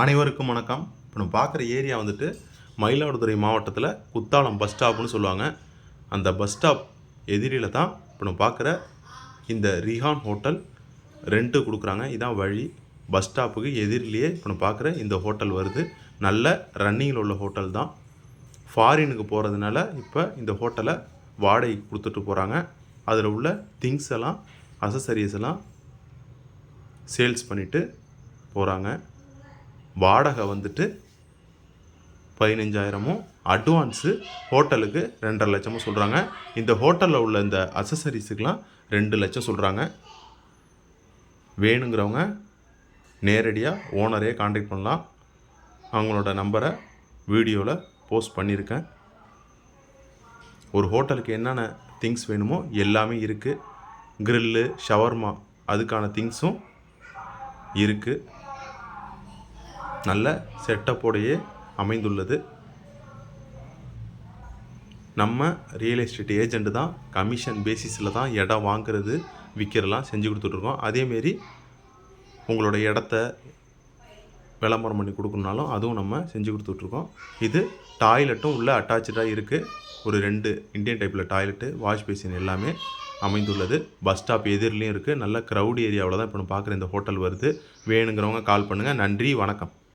அனைவருக்கும் வணக்கம். இப்போ நம்ம பார்க்குற ஏரியா வந்துட்டு மயிலாடுதுறை மாவட்டத்தில் குத்தாலம் பஸ் ஸ்டாப்னு சொல்லுவாங்க. அந்த பஸ் ஸ்டாப் எதிரியில் தான் இப்போ நம்ம பார்க்குற இந்த ரிஹான் ஹோட்டல் ரெண்ட்டு கொடுக்குறாங்க. இதான் வழி. பஸ் ஸ்டாப்புக்கு எதிரிலேயே இப்போ நம்ம பார்க்குற இந்த ஹோட்டல் வருது. நல்ல ரன்னிங்கில் உள்ள ஹோட்டல் தான். ஃபாரினுக்கு போகிறதுனால இப்போ இந்த ஹோட்டலை வாடகைக்கு கொடுத்துட்டு போகிறாங்க அதில் உள்ள திங்ஸ் எல்லாம் அசசரிஸ் எல்லாம் சேல்ஸ் பண்ணிவிட்டு போகிறாங்க வாடகை வந்துட்டு பதினஞ்சாயிரமும் அட்வான்ஸு ஹோட்டலுக்கு ரெண்டரை லட்சமும் சொல்கிறாங்க இந்த ஹோட்டலில் உள்ள இந்த அசசரிஸுக்கெலாம் ரெண்டு லட்சம் சொல்கிறாங்க வேணுங்கிறவங்க நேரடியாக ஓனரே காண்டாக்ட் பண்ணலாம். அவங்களோட நம்பரை வீடியோவில் போஸ்ட் பண்ணியிருக்கேன். ஒரு ஹோட்டலுக்கு என்னென்ன திங்ஸ் வேணுமோ எல்லாமே இருக்குது க்ரில்லு ஷவர்மா அதுக்கான திங்ஸும் இருக்குது நல்ல செட்டப்போடையே அமைந்துள்ளது. நம்ம ரியல் எஸ்டேட் ஏஜெண்ட்டு தான் கமிஷன் பேசிஸில் தான் இடம் வாங்குறது விற்கிறலாம் செஞ்சு கொடுத்துட்ருக்கோம். அதேமாரி உங்களோட இடத்த விளம்பரம் பண்ணி கொடுக்கணுனாலும் அதுவும் நம்ம செஞ்சு கொடுத்துட்ருக்கோம். இது டாய்லெட்டும் உள்ளே அட்டாச்சாக இருக்குது ஒரு ரெண்டு இந்தியன் டைப்பில் டாய்லெட்டு வாஷ் பேசின் எல்லாமே அமைந்துள்ளது. பஸ் ஸ்டாப் எதிரிலையும் இருக்குது நல்ல க்ரௌட் ஏரியாவில் தான் இப்போ நம்ம பார்க்குற இந்த ஹோட்டல் வருது. வேணுங்கிறவங்க கால் பண்ணுங்கள் நன்றி வணக்கம்.